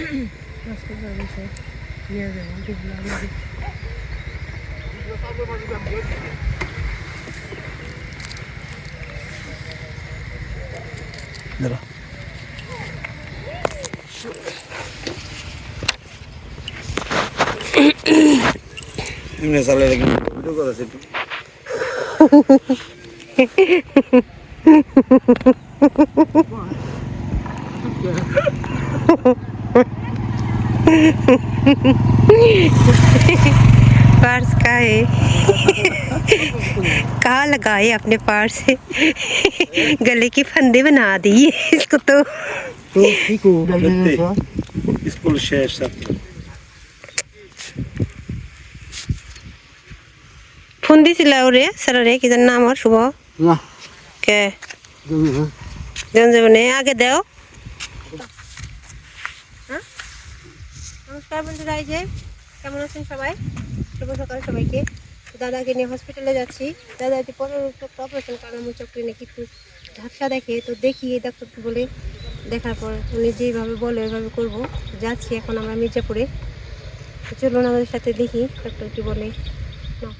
আজকে ব্যবসা নিয়ে যাব দেখলাম আমাদের দাঁড়া এমনি চালে দেখি ভিডিও করেছে একটু पार्स का है। कहा लगाए अपने पार्स? से गले के फंदे बना दिए इसको तो। इसको शेर फुंदी से लाओ रे सर रे किधर नाम और सुबह क्या? जन जब ने आगे दो। নমস্কার বন্ধুরা, এই যে কেমন আছেন সবাই? শুভ সকাল সবাইকে। দাদাকে নিয়ে হসপিটালে যাচ্ছি। দাদা যে পনেরো অপারেশন করানো চোখে নাকি একটু ঝাপসা দেখে, তো দেখি এই ডাক্তারকে বলে দেখার পর উনি যেভাবে বলে, ওইভাবে করব। যাচ্ছি এখন আমরা মির্জাপুরে। চলুন আমাদের সাথে দেখি ডাক্তার বলে। নাও।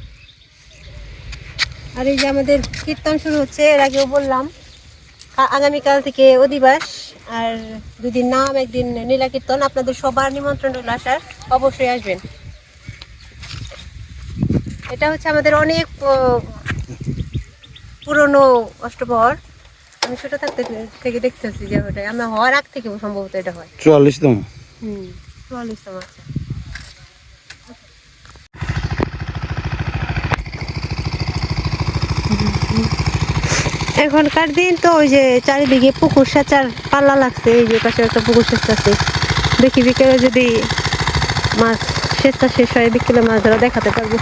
আর এই যে আমাদের কীর্তন শুরু হচ্ছে, এর আগেও বললাম আগামীকাল থেকে অধিবাস। আর দুদিন নাম একদিন নীলা কীর্তন আপনাদের সবার নিমন্ত্রণ রইল আসার অবশ্যই আসবেন। এটা হচ্ছে আমাদের অনেক পুরনো অষ্টপহর আমি ছোট থাকতে থেকে দেখতেছি যে ওটা আমি হওয়ার আগ থেকে সম্ভবত এটা হয়। চুয়াল্লিশতম। হুম চুয়াল্লিশতম আছে এখনকার দিন তো ওই যে চারিদিকে পুকুর সেচার পাল্লা লাগছে এই যে পাশে একটা পুকুর সেচ আছে দেখি বিকেলে যদি মাছ সেচটা শেষ হয় বিকেলে মাছ ধরা দেখাতে পারব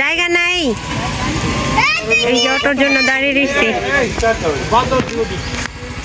জায়গা নাই এই অটোর জন্য দাঁড়িয়ে রয়েছি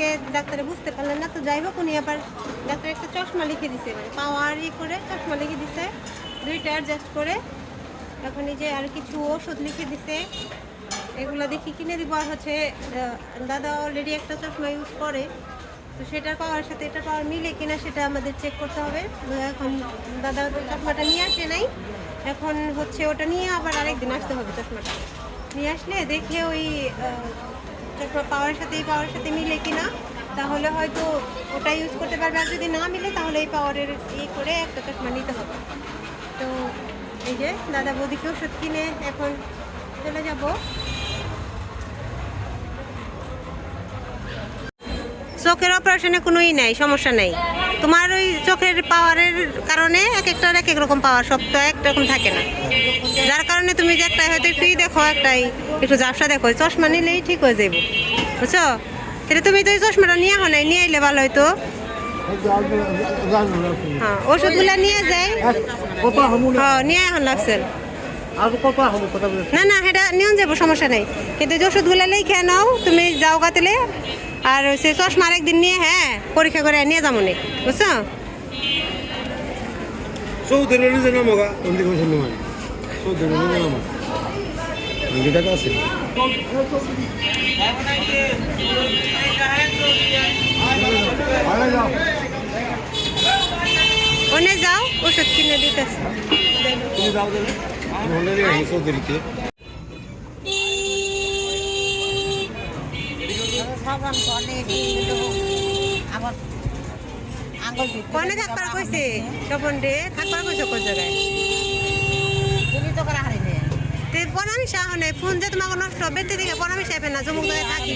দেখে ডাক্তারে বুঝতে পারলেন না, তো যাই হোক উনি আবার ডাক্তার একটা চশমা লিখে দিছে মানে পাওয়ার ইয়ে করে চশমা লিখে দিছে, দুইটা অ্যাডজাস্ট করে এখন এই যে আর কিছু ওষুধ লিখে দিছে, এগুলো দেখি কিনে দিব, আর হচ্ছে দাদা অলরেডি একটা চশমা ইউজ করে, তো সেটার পাওয়ার সাথে এটা পাওয়ার মিলে কিনা সেটা আমাদের চেক করতে হবে এখন দাদা চশমাটা নিয়ে আসে নাই, এখন হচ্ছে ওটা নিয়ে আবার আরেকদিন আসতে হবে চশমাটা। নিয়ে আসলে দেখে ওই পাওয়ার সাথে এই পাওয়ার সাথে মিলে কিনা তাহলে হয়তো ওটা ইউজ করতে পারবে। আর যদি না মিলে, তাহলে এই পাওয়ারের ই করে একটা চশমা নিতে হবে। তো এই যে দাদা বৌদিকে ওষুধ কিনে এখন চলে যাব। চোখের অপারেশনে কোনোই নাই, সমস্যা নেই। তোমার ওই চোখের পাওয়ারের কারণে এক একটার এক এক রকম পাওয়ার, সব তো একরকম থাকে না। যার কারণে তুমি যে একটাই হয়তো একটুই দেখো, একটাই। একটু ঝাপসা দেখো চশমা নিলেই ঠিক হয়ে যাব বুঝছ? তাহলে তুমি তো ওই চশমাটা নিয়ে নাই, নিয়ে আইলে ভালো হয়তো হ্যাঁ ওষুধগুলো নিয়ে যাই। হ্যাঁ নিয়ে এখন লাগছে না না সেটা নিয়ে যাব সমস্যা নেই। কিন্তু ওষুধগুলো লিখে নাও, তুমি যাও গাতেলে আর সে চশমা একদিন নিয়ে হ্যাঁ পরীক্ষা করে নিয়ে যাব নি বুঝছ? ওনে যাও ওষুধ কিনে দিতেছে। তুমি যাও দেবে হলে রাখি চৌধুরীকে কনে থাকবার কইছে? স্বপন রে থাকবার কইছে কোন জায়গায়? তে পরামর্শ হনে ফোন যে তোমাকে নষ্ট বেতে দিকে পরামর্শ হবে না জমুক থাকি।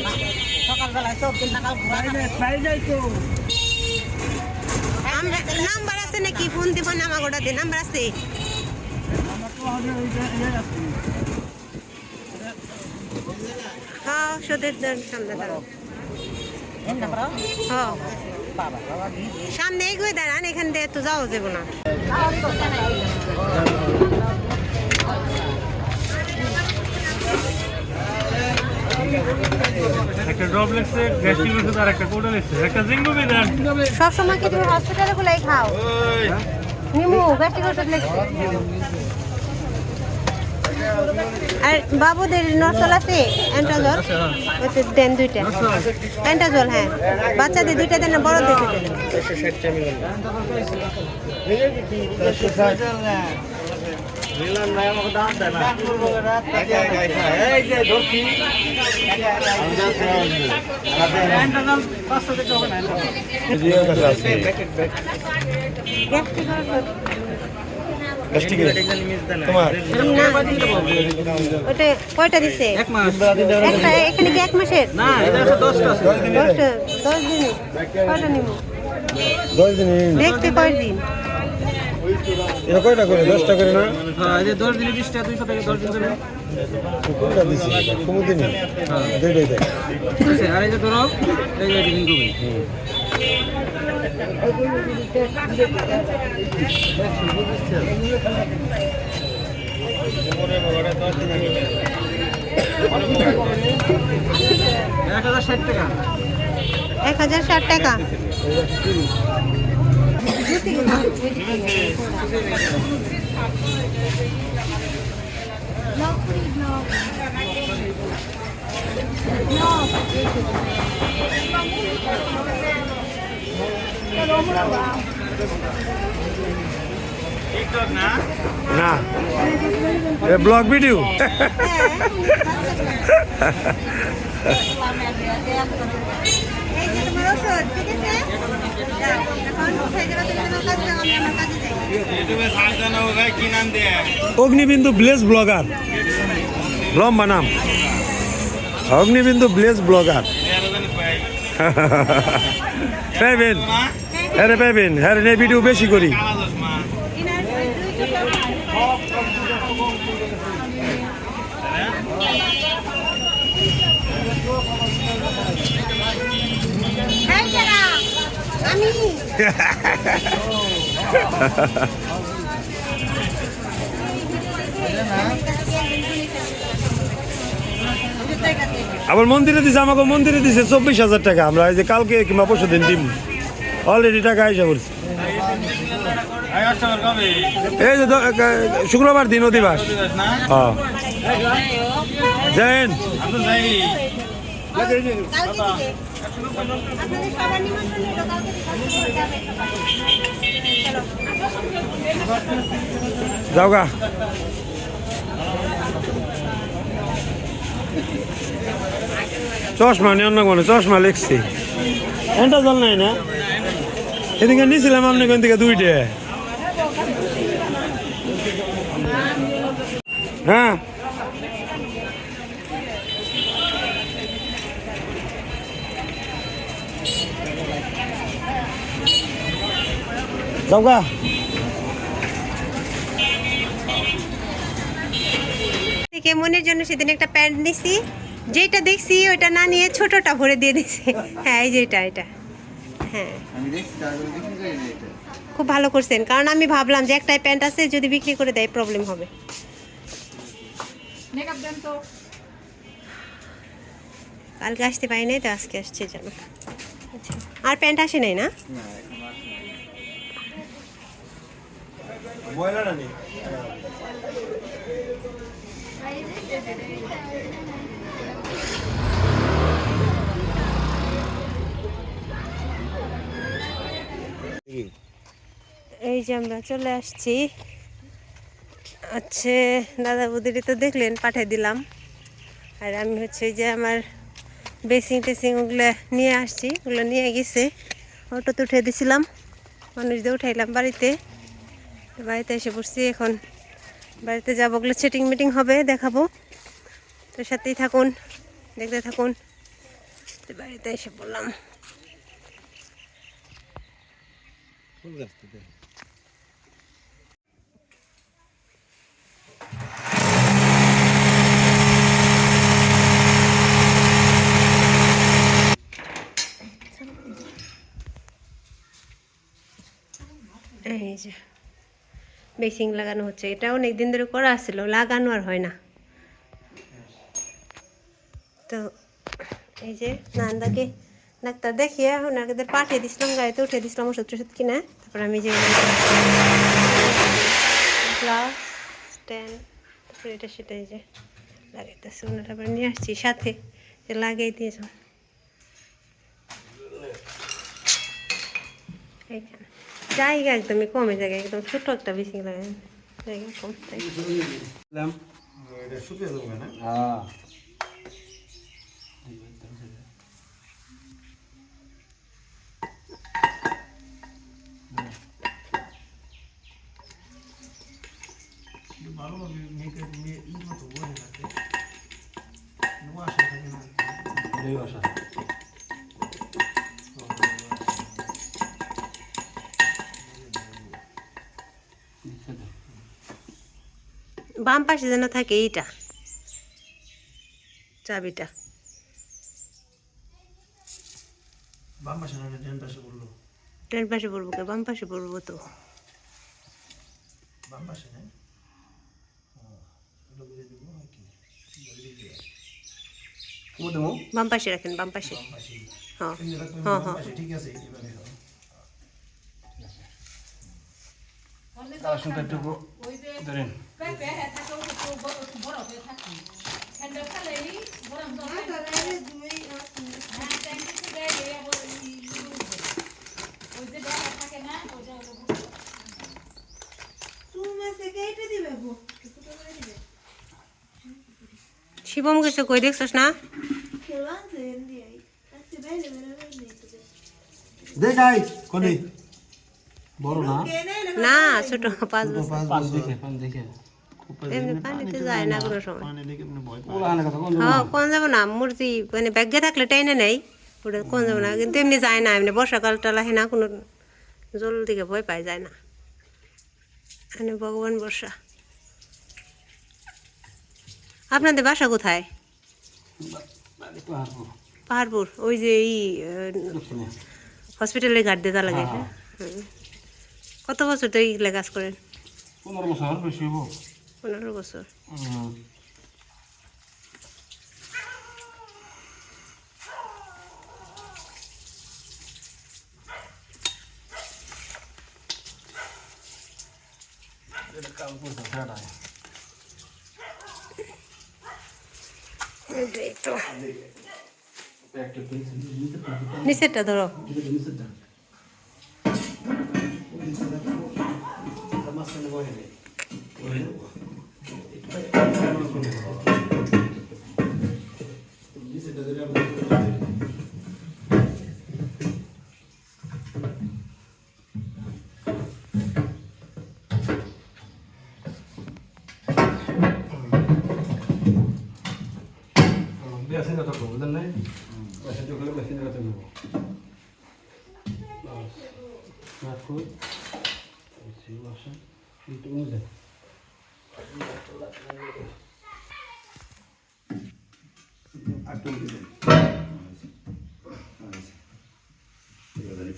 আমরা- নাম্বার আছে নাকি? ফোন দিব না আমার ওটা দিয়ে নাম্বার আছে? হ্যাঁ ওষুধের সামনে দাঁড়াও। সামনে এগিয়ে দাঁড়ান এখান দিয়ে তো যাওয়া যাব না। সবসময় কি তুমি হসপিটালে গুলাই খাও? নিমু গ্যাস্ট্রিক ওষুধ লেগেছে। আর বাবুদের নসল আছে? অ্যান্টাজল দেন দুইটা। অ্যান্টাজল হ্যাঁ। বাচ্চাদের দুইটা দেন না বড়দের দুইটা দেন। গ্যাস্ট্রিক ওষুধ তোমার। না ওটা কয়টা দিছে? একটা এখানে কি এক মাসের? দশটা দশ দিন। কয়টা নিব? দশ দিন দেখতে কয়দিন? এটা কয়টা করে? দশটা করে না? দিনে দুইশো থেকে দশ দিন ধরে কোনটা দিছি? কুমুদিন দুইটাই দেয়। আর এই যে ধরো এই যে এক হাজার ষাট টাকা। টাকা। না। এ vlog video? Agnibindu bless vlogger লম্বা নাম। অগ্নিবিন্দু ব্লেস ব্লগার পাইবেন হ্যাঁ রে পাইবেন হ্যাঁ রে ভিডিও বেশি করি। আবার মন্দিরে দিছে আমাকে মন্দিরে দিছে চব্বিশ হাজার টাকা। আমরা এই যে কালকে কিংবা পরশু দিন দিম। অলরেডি টাকা আইসা করছি এই যে শুক্রবার দিন, অধিবাস। হ্যাঁ। জয়েন। কালকে দিবে আপনাদের সবার নিমন্ত্রণ হলো কালকে দিবে যাও গা। চশমা নিয়ে অন্য কোনো চশমা লিখছি। এটা জল নাই না? এদিকে নিয়েছিলাম আপনি কোন থেকে দুইটে। হ্যাঁ। যাও গা। মনের জন্য সেদিন একটা প্যান্ট নিছি যেটা দেখছি ওইটা না নিয়ে ছোটটা ভরে দিয়ে দিছে। হ্যাঁ এই যে এটা এটা। হ্যাঁ। খুব ভালো করছেন। কারণ আমি ভাবলাম যে একটাই প্যান্ট আছে যদি বিক্রি করে দেয় প্রবলেম হবে। কালকে আসতে পারি নাই তো আজকে আসছে জানো। আচ্ছা আর প্যান্ট আসে নাই না? আনি। এই যে আমরা চলে আসছি। হচ্ছে দাদা বৌদিরি তো দেখলেন, পাঠিয়ে দিলাম। আর আমি হচ্ছে যে আমার বেসিং টেসিং ওগুলো নিয়ে আসছি, ওগুলো নিয়ে গেছে। অটোতে উঠে দিছিলাম মানুষদের উঠাইলাম বাড়িতে। বাড়িতে এসে পড়ছি এখন। বাড়িতে যাব, ওগুলো সেটিং মিটিং হবে, দেখাবো। তো সাথেই থাকুন, দেখতে থাকুন। বাড়িতে এসে পড়লাম। এই যে বেসিং লাগানো হচ্ছে। এটা অনেক দিন ধরে করা ছিল লাগানো আর হয় না। তো এই যে, নান্দাকে ডাক্তার দেখিয়ে ওনাকে পাঠিয়ে দিছিলাম গাড়িতে উঠে দিছিলাম ওষুধ টষুধ কিনা। তারপর আমি যে গ্লাস স্ট্যান্ড তারপরে এটা সেটা এই যে লাগাইতেছে। ওনার আবার নিয়ে আসছি সাথে যে লাগিয়ে দিয়েছ। জায়গা একদমই কমে জায়গা একদম ছোট একটা বেশি লাগে জায়গা কম না বাম পাশে যেন থাকে এইটা। চাবিটা। বাম পাশে না ডান পাশে বলল ডান পাশে পড়ব কে? বাম পাশে পড়ব তো বাম পাশে না এটা বুঝে দিব কি ও দেবো। বাম পাশে রাখেন বাম পাশে। হ্যাঁ হ্যাঁ হ্যাঁ। ঠিক আছে এভাবে তার একটু ধরেন। শিবম গেছে কই দেখছস না? দেখাই কোনি বড় না না ছোট পাঁচ বছর দেখে দেখে পানিতে যায় না কোনো সময় মানে কোন হ্যাঁ কোন যাব না মূর্তি মানে ব্যাগে থাকলে টেনে নেই ওটা কোন যাব না কিন্তু এমনি যায় না এমনি বর্ষাকাল টালা না কোনো জল দিকে ভয় পাই যায় না এখানে ভগবান বর্ষা আপনাদের বাসা কোথায় পাহাড়পুর ওই যে এই দক্ষিণে হসপিটালের ঘাট লাগে হ্যাঁ কত বছর তো এইগুলো কাজ করেন? পনেরো বছর বেশি হব পনেরো বছর। কাম করতে ফেরা এই তো একটা পেন্সিল নিতে পারব নিচেরটা ধরো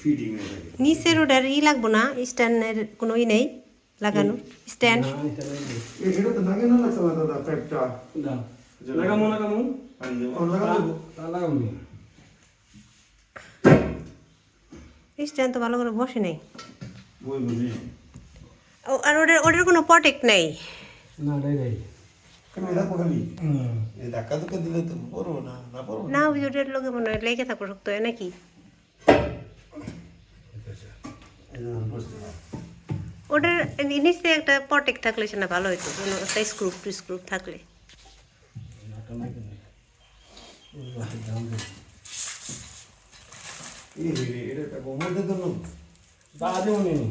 ফিডিং হয়ে থাকে নিচের ওটার ই লাগবো না স্ট্যান্ডের কোনো ই নেই লাগানো স্ট্যান্ড। এটা তো লাগে না লাগছে দাদা পেটটা লাগামো লাগামো লাগাবো। লাগামো স্ট্যান্ড তো ভালো করে বসে নেই। ও- আর ওটার ওটার কোনো প্রটেক্ট নাই। না নাই না না না। ওই ওটার লোকে মনে হয় লেগে থাকব শক্ত হয় নাকি? ওটার নিচে একটা পটেক থাকলে সেটা ভালো হতো কোনো একটা স্ক্রুপ টু স্ক্রুপ থাকলে। বাজে মনে নেই।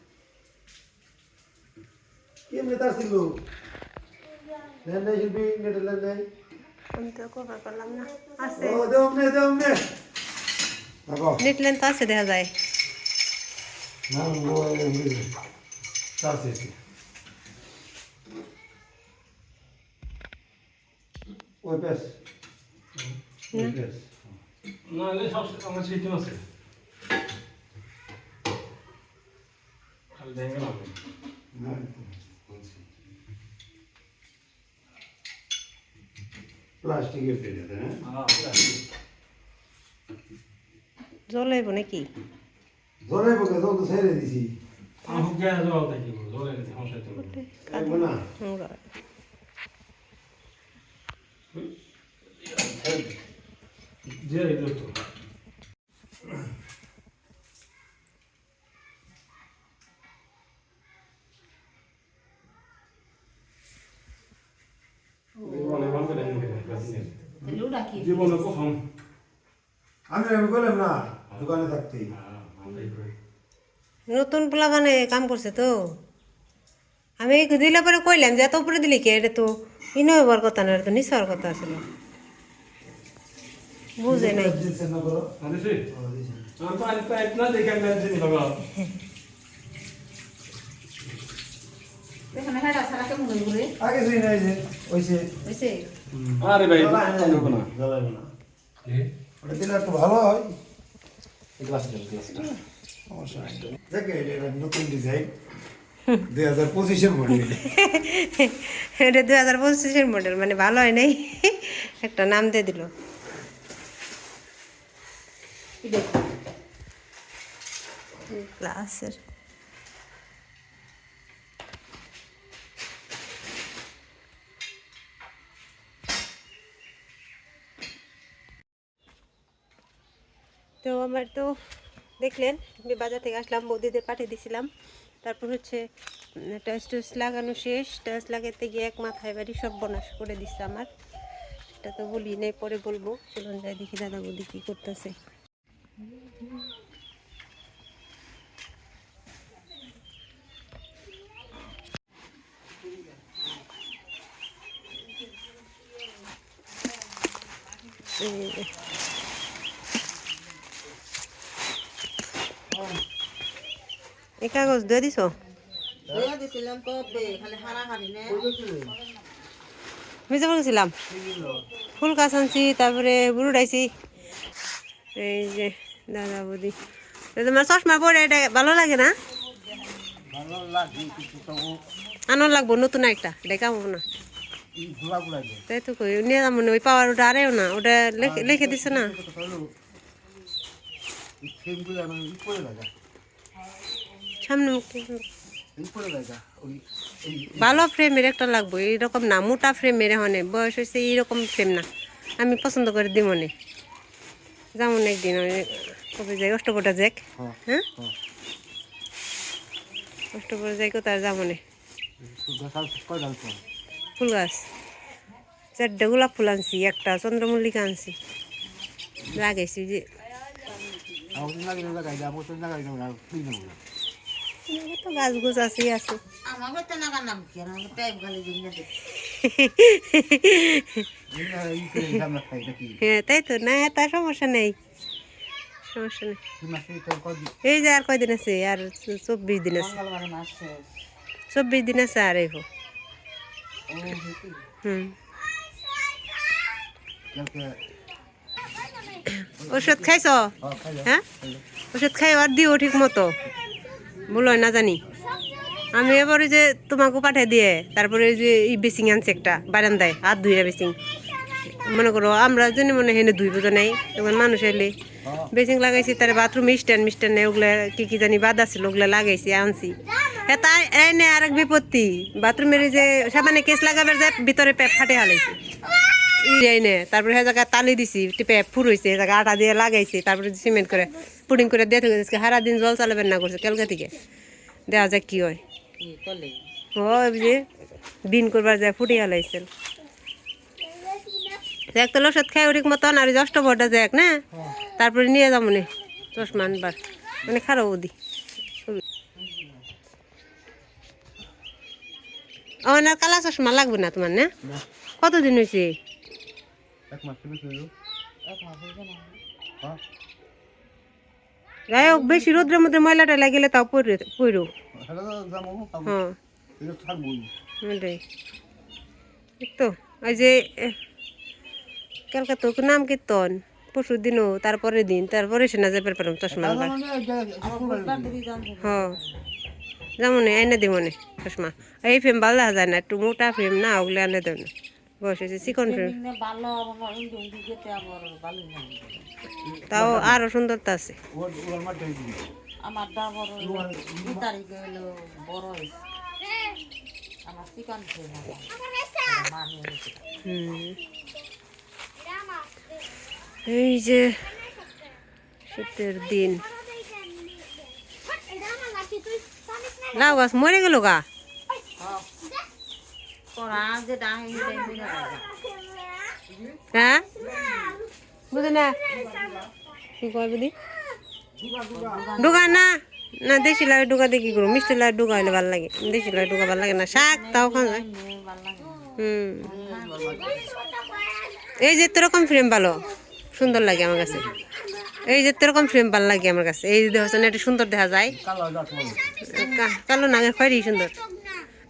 এমনি তার ছিল নেন নাই শিল্পী নেটে লেন নাই নেটলেন তো আছে দেখা যায় না আছে ওই পেস না না সব আমার সিস্টেম আছে খালি দেখে না প্লাস্টিকের পেটে হ্যাঁ? হ্যাঁ জল আইব নাকি? ধরে বকে জল তো ছেড়ে দিছি। আমি গিয়ে যাও তাই কি বলব জলে গেছে সমস্যা তো না। যে এই তো। জীবনে বলতে দেন জীবনে প্রথম আমি আমি বললাম না দোকানে থাকতেই নতুন পোলা মানে কাম করছে তো। আমি দিলে পরে কইলাম যে এত উপরে দিলি কে এটা তো? ইনো হবার কথা না এটা তো হওয়ার কথা ছিল বুঝে নাই। হয়ে আগে ওইসে হয়েছে আরে ভাই জ্বালাবো না। না জ্বালাবো না। ওটা দিলে একটু ভালো হয়। গ্লাস দেন গ্লাসটা। সমস্যা নাই। দেখে এটা নতুন ডিজাইন। দুই হাজার পঁচিশের মডেল এটা দু হাজার পঁচিশের মডেল মানে ভালো হয় নাই? একটা নাম দিয়ে দিল। গ্লাসের। তো আমার তো, দেখলেন, আমি বাজার থেকে আসলাম, বৌদিদের পাঠিয়ে দিয়েছিলাম তারপর হচ্ছে টাচ টুচ লাগানো শেষ। টাচ লাগাতে গিয়ে এক মাথায় বাড়ি সব বনাশ করে দিচ্ছে আমার। এটা তো বলি নাই, পরে বলব। চলুন যাই, দেখি দাদা বৌদি কী করতেছে। এই যে। কাগজ দিয়ে দিছো? দেয়া দিছিলাম কবে খালি হারাহারি নে। বুঝতে পারছিলাম ফুল গাছ আনছি তারপরে বুড়ো ডাইছি এই যে দাদা বৌদি। তো তোমার চশমা পরে এটা ভালো লাগে না? আনো লাগবো নতুন একটা দেখাবো না। তাই তো কই নিয়ে যাব না ওই পাওয়ার ওটা আরেও না ওটা লিখে লিখে দিছে না। সামনে ভালো ফ্রেমের একটা লাগবো এইরকম না মোটা ফ্রেমের হনে বয়স হয়েছে এইরকম ফ্রেম না। আমি পছন্দ করে দিব মনে যেমন একদিন কবে যাই অষ্টপটা জ্যাক হ্যাঁ অষ্টপটা যাই কোথায় যামনে ফুল গাছ চারটে গোলাপ ফুল আনছি একটা চন্দ্রমল্লিকা আনছি। লাগাইছি যে তো গাছ গুছ আছে। আছে আমাকে তো নাগার নাম কি? আমার টাইপ গালি দিন হ্যাঁ তাই তো? না তার সমস্যা নেই। সমস্যা নেই। এই যে আর কয়দিন আছে? আর চব্বিশ দিন আছে। চব্বিশ দিন আছে আর এইব হুম। ওষুধ খাইছ? হ্যাঁ? ওষুধ খাই আর দিও ঠিক মতো। বলো না জানি। আমি এবারে যে তোমাকে পাঠিয়ে দিয়ে, তারপরে যে এই বেসিং আনছে একটা, বারান্দায় হাত ধুইরা বেসিং। মনে করো, আমরা জানি মনে হেনে দুই বোঝা নাই, তখন মানুষ এলে বেসিং লাগাইছি, তার বাথরুম স্ট্যান্ড মিস্ট্যান্ড ওগুলা কি কি জানি বাদ আছিল ওগুলা লাগাইছি, আনছি। এ তাই এনে আরেক বিপত্তি, বাথরুমের যে সাবানে কেস লাগাবার যায় ভিতরে পেপ ফাটে হালাইছে। এই নে তারপরে সে জায়গায় তালি দিছি, টিপে ফুর হয়েছে সে জায়গায় আটা দিয়ে লাগাইছি, তারপরে সিমেন্ট করে। পুডিং করে দিয়ে থেকে সারা দিন জল চালাবেন না করছে কালকে থেকে। দেওয়া যায় কি হয়। ও যে বিন করবার যায় ফুটি হালাইছিল দেখ তো ওষুধ খাই ওরিক মতন আর দশটা বড়টা যাক না তারপরে নিয়ে যাব নে চশমা আনবার। মানে খারাপ ওদি আমার কালা চশমা লাগবে না তোমার না? কতদিন হয়েছে যাই হোক বেশি রোদ্রের মধ্যে ময়লাটা লাগিলে তাও পড়ে পড়ো হ্যাঁ এই তো ওই যে কালকে তো নাম কীর্তন পরশু দিনও তারপরে দিন তারপরে সে না যাবার পারম চশমা হ্যাঁ যেমন এনে দিব নে চশমা। এই ফেম ভালো দেখা যায় না একটু মোটা ফেম না ওগুলো এনে দেব না। বয়স হয়েছে চিকন তাও আরও সুন্দরতা আছে। আমার তারিখে হলো বড় হয়েছে। আমার চিকন। এই যে শীতের দিন। লাউ গাছ মরে গেল গা। হ্যাঁ বুঝি না? কি কয় বুঝি ডুগা না। না দেশি লাউ ডুগা দিয়ে কি করব? মিষ্টি লাউ ডুগা হলে ভালো লাগে। দেশি লাউ ডুগা ভালো লাগে না। শাক তাও খাওয়া যায় হুম। এই যে রকম ফ্রেম ভালো। সুন্দর লাগে আমার কাছে। এই যে রকম ফ্রেম ভালো লাগে আমার কাছে। এই যে দেখছেন একটু সুন্দর দেখা যায়। কা- কালো নাগের খয়েরই সুন্দর।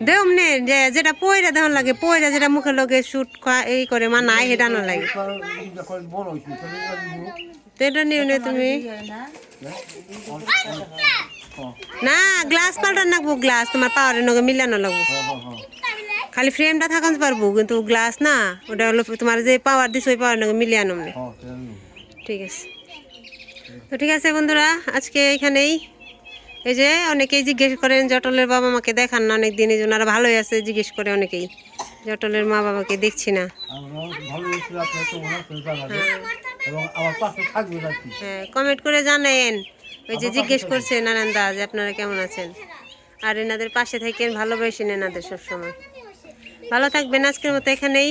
দেও নে যে যেটা পয়রা দেওয়ার লাগে পয়রা যেটা মুখের লগে শুট এই করে মানায় সেটা না লাগে। তো এটা নিও নে তুমি। না গ্লাস পাল্টার নাকবো গ্লাস তোমার পাওয়ারের নগে মিলানো লাগবো। খালি ফ্রেমটা থাকান পারব কিন্তু গ্লাস না ওটা হলো তোমার যে পাওয়ার দিস ওই পাওয়ার নগে মিলিয়ে আনো মানে ঠিক আছে। তো ঠিক আছে বন্ধুরা আজকে এখানেই। এই যে অনেকেই জিজ্ঞেস করেন জটলের বাবা মাকে দেখান না? অনেক দিন জন্য ওরা ভালোই আছে জিজ্ঞেস করে অনেকেই। জটলের মা বাবাকে দেখছি না। হ্যাঁ কমেন্ট করে জানেন ওই যে জিজ্ঞেস করছে নারায়ণ দা যে আপনারা কেমন আছেন? আর এনাদের পাশে থাকেন ভালোবাসেন এনাদের সবসময়। ভালো থাকবেন আজকের মতো এখানেই।